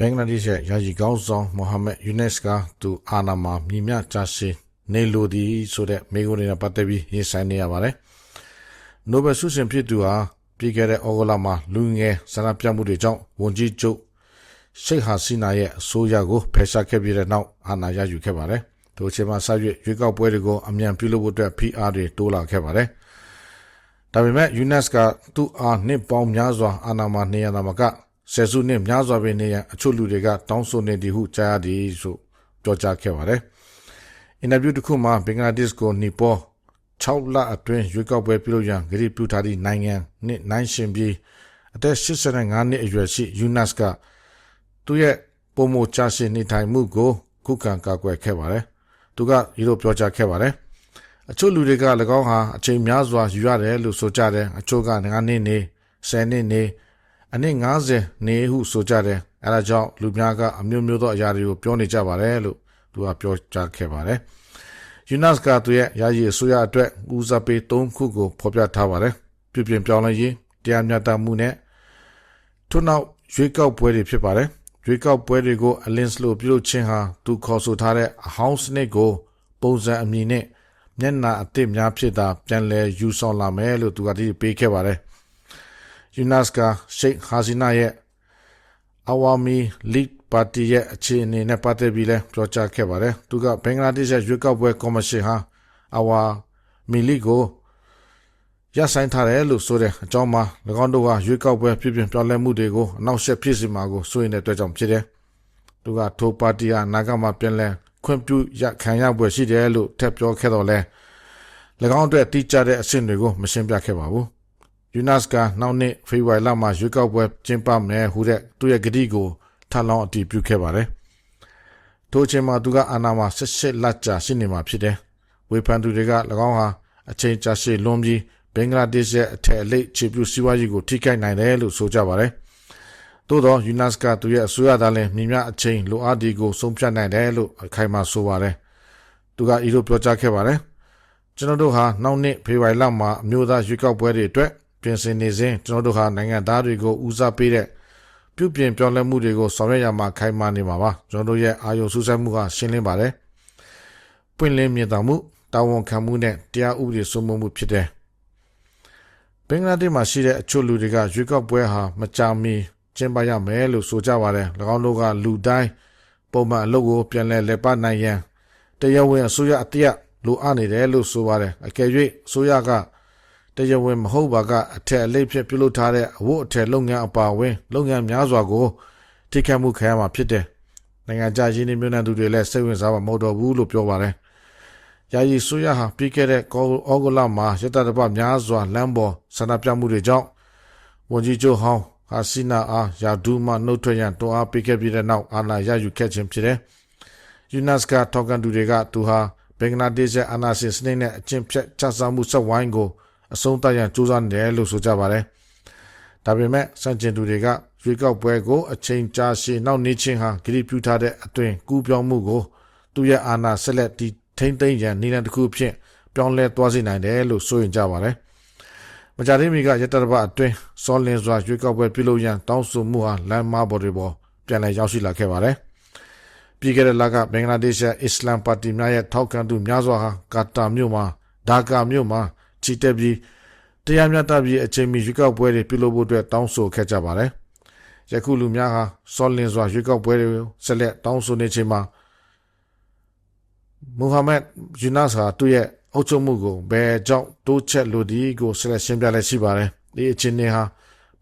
ဘင်္ဂလားဒေ့ရှ်ရဲ့ယာယီကောင်းဆောင်မိုဟာမက်ယူနက်စ်ကသူအာနာမှာမြင်မြချရှိနေလိုသည်ဆိုတဲ့မိဂုနဲ့ပတ်သက်ပြီးရေးဆိုင်နေရပါတယ်။နိုဘယ်ဆုရှင်ဖြစ်သူဟာပြီးခဲ့တဲ့ဩဂုတ်လမှာလူငယ်ဆန္ဒပြမှုတွေကြောင့်ဝန်ကြီးချုပ်ရှိတ်ဟာစီနာရဲ့အစိုးရကိုဖယ်ရှားခဲ့ပြီးတဲ့နောက်အာဏာရယူခဲ့ပါတယ်။ထိုအချိန်မှာဆက်ရွေရွေးကောက်ပွဲတွေကိုအမြန်ပြုလုပ်ဖို့အတွက် PR တွေတိုးလာခဲ့ပါတယ်။ဒါပေမဲ့ UNESCO သူ့အားနှစ်ပေါင်းများစွာအာဏာမှာနေရတာမက ဆယ်စုနှစ်များစွာပင်နေရအချို့လူတွေကတောင်းဆိုနေသည်ဟုကြားရသည်ဆိုပြောကြားခဲ့ပါတယ်။အင်တာဗျူးတစ်ခုမှာဘင်္ဂလားဒေ့ရှ်ကိုနီပေါ်6လအတွင်းရွေးကောက်ပွဲပြုလုပ်ရန်ဂရီပြုထားသည့်နိုင်ငံနှင့်နိုင်ရှင်ပြီးအသက်85နှစ်အရွယ်ရှိ UNAS ကသူရဲ့ပုံမချရှင်နေထိုင်မှုကိုခုခံကာကွယ်ခဲ့ပါတယ်။သူကဒီလိုပြောကြားခဲ့ပါတယ်။အချို့လူတွေက၎င်းဟာအချိန်များစွာယူရတယ်လို့ဆိုကြတယ်။အချို့က9နှစ်နေ10နှစ်နေ အနည်း90နေဟုဆိုကြတယ်အဲဒါကြောင့်လူများကအမျိုးမျိုးသောအရာတွေကိုပြောနေကြပါတယ်လို့သူကပြောကြားခဲ့ပါတယ်ယူနတ်ကသူရဲ့ယာယီအစိုးရအတွက်ဦးစားပေး၃ခုကိုဖော်ပြထားပါတယ်ပြပြင်ပြောင်းလဲရေးတရားမျှတမှုနဲ့ထို့နောက်ရွေးကောက်ပွဲတွေဖြစ်ပါတယ်ရွေးကောက်ပွဲတွေကိုအလင်းစလို့ပြုလုပ်ခြင်းဟာသူခေါ်ဆိုထားတဲ့အဟောင်းစနစ်ကို ပုံစံအမည်နဲ့မျက်နာအစ်စ်များဖြစ်တာပြန်လည်ယူဆောင်လာမယ်လို့သူကဒီပေးခဲ့ပါတယ် ယူနတ်ကရှိတ်ဟာစီနာရဲ့အဝါမီလစ်ပါတီရဲ့အခြေအနေနဲ့ပတ်သက်ပြီးလဲပြောကြားခဲ့ပါတယ်။သူကဘင်္ဂလားဒေ့ရှ်ရွေးကောက်ပွဲကော်မရှင်ဟာအဝါမီလီကိုရဆိုင်ထားတယ်လို့ဆိုတဲ့အကြောင်းမှာ၎င်းတို့ကရွေးကောက်ပွဲပြည်ပြင်ပြောင်းလဲမှုတွေကိုအနောက်ရှက်ဖြစ်စီမှာကိုစိုးရိမ်တဲ့အတွက်ကြောင့်ဖြစ်တယ်။သူကထိုပါတီဟာနာဂတ်မှာပြန်လဲခွင့်ပြုရခံရပွဲရှိတယ်လို့ထပ်ပြောခဲ့တော့လဲ၎င်းအတွက်တိကျတဲ့အဆင့်တွေကိုမရှင်းပြခဲ့ပါဘူး ယူနက်စကနောက်နှစ်ဖေဖော်ဝါရီလမှာရွေးကောက်ပွဲကျင်းပမယ်ဟူတဲ့သူ့ရဲ့ကတိကိုထပ်လောင်းအတည်ပြုခဲ့ပါတယ်။ထိုအချိန်မှာသူကအာဏာမှာ၁၈လကြာရှိနေမှာဖြစ်တယ်။ဝေဖန်သူတွေက၎င်းဟာအချိန်ကြာရှည်လွန်ပြီးဘင်္ဂလားဒေ့ရှ်ရဲ့အထက်အလိပ်ခြေပြုစီးပွားရေးကိုထိခိုက်နိုင်တယ်လို့ဆိုကြပါတယ်။သို့သောယူနက်စကသူရဲ့အစိုးရသားလည်းမြင်မြအချိန်လိုအပ်ဒီကိုဆုံးဖြတ်နိုင်တယ်လို့အခိုင်အမာဆိုပါတယ်။သူကဤလိုပြောကြားခဲ့ပါတယ်။ကျွန်တော်တို့ဟာနောက်နှစ်ဖေဖော်ဝါရီလမှာအမျိုးသားရွေးကောက်ပွဲတွေအတွက် ပြင်ဆင်နေစဉ်ကျွန်တော်တို့ဟာနိုင်ငံသားတွေကိုဦးစားပေးတဲ့ပြုပြင်ပြောင်းလဲမှုတွေကိုဆောင်ရွက်ရမှာခိုင်မာနေမှာပါကျွန်တော်တို့ရဲ့အာရုံစူးစိုက်မှုကရှင်းလင်းပါတယ်ပွင့်လင်းမြင်သာမှုတာဝန်ခံမှုနဲ့တရားဥပဒေစိုးမိုးမှုဖြစ်တယ်ဘင်္ဂလားဒေ့ရှ်မှာရှိတဲ့အချို့လူတွေကရွေးကောက်ပွဲဟာမကြာမီကျင်းပရမယ်လို့ဆိုကြပါတယ်၎င်းတို့ကလူတိုင်းပုံမှန်အလုပ်ကိုပြန်လဲလက်ပတ်နိုင်ရန်တရားဝင်အစိုးရအတိအလိုအပ်နေတယ်လို့ဆိုပါတယ်အကယ်၍အစိုးရက တရားဝင်မဟုတ်ပါကအထက်အလိပ်ဖြစ်ပြုလုပ်ထားတဲ့အဝတ်အထည်လုပ်ငန်းအပါအဝင်လုပ်ငန်းများစွာကိုထိခိုက်မှုခံရမှာဖြစ်တယ်။နိုင်ငံခြားရင်းနှီးမြှုပ်နှံသူတွေလည်းစိတ်ဝင်စားမှာမဟုတ်တော့ဘူးလို့ပြောပါတယ်။ယာယီဆိုရဟာပြီးခဲ့တဲ့ဩဂုတ်လမှာရတတပများစွာလမ်းပေါ်ဆန္ဒပြမှုတွေကြောင့်ဝန်ကြီးချုပ်ဟောင်းဟာစီနာအားယာဒူးမှနှုတ်ထွက်ရန်တွန်းအားပေးခဲ့ပြီးတဲ့နောက်အာဏာရယူခဲ့ခြင်းဖြစ်တယ်။ UNESCO ထောက်ခံသူတွေကသူဟာဘင်္ဂလားဒေ့ရှ်အာဏာရှင်စနစ်နဲ့အကျင့်ဖြတ်ချစားမှုဆက်ဝိုင်းကို အဆုံးသတ်ရန်ကြိုးစားနေတယ်လို့ဆိုကြပါတယ်။ဒါပေမဲ့စံကျင်သူတွေကရွေးကောက်ပွဲကိုအချိန်ကြာရှည်နောက်နေချင်းဟာဂရိပြုထားတဲ့အသွင်ကူးပြောင်းမှုကိုသူရဲ့အာဏာဆက်လက်တည်ထိမ့်သိမ်းရန်နည်းလမ်းတစ်ခုဖြင့်ပြောင်းလဲသွားစေနိုင်တယ်လို့ဆိုရင်ကြပါတယ်။မကြသေးမီကရတရဘအတွင်းစောလင်းစွာရွေးကောက်ပွဲပြုလုပ်ရန်တောင်းဆိုမှုဟာလမ်းမပေါ်တွေပေါ်ပြန်လည်ရောက်ရှိလာခဲ့ပါတယ်။ပြည်ခဲ့တဲ့လကဘင်္ဂလားဒေ့ရှ်အစ္စလမ်ပါတီများရဲ့ထောက်ခံသူများစွာဟာကာတာမြို့မှာဒါကာမြို့မှာ ချီတက်ပြီးတရားမျှတပြီးအချိန်မီရွေးကောက်ပွဲတွေပြုလုပ်ဖို့အတွက်တောင်းဆိုခဲ့ကြပါတယ်။ယခုလူများဟာစောလင်စွာရွေးကောက်ပွဲတွေဆက်လက်တောင်းဆိုနေချိန်မှာမူဟာမက်ယူနတ်ဟာသူ့ရဲ့အုပ်ချုပ်မှုကိုဘယ်ကြောင့်တိုးချက်လိုဒီကိုဆက်လက်ရှင်းပြလက်ရှိပါတယ်။ဒီအချင်းတွေဟာ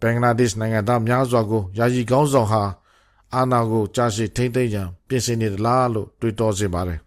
ဘင်္ဂလားဒေ့ရှ်နိုင်ငံသားများစွာကိုယာယီကောင်းဆောင်ဟာအာဏာကိုကြားရှိထိမ့်သိမ်းရန်ပြင်ဆင်နေသလားလို့တွေးတောစေပါတယ်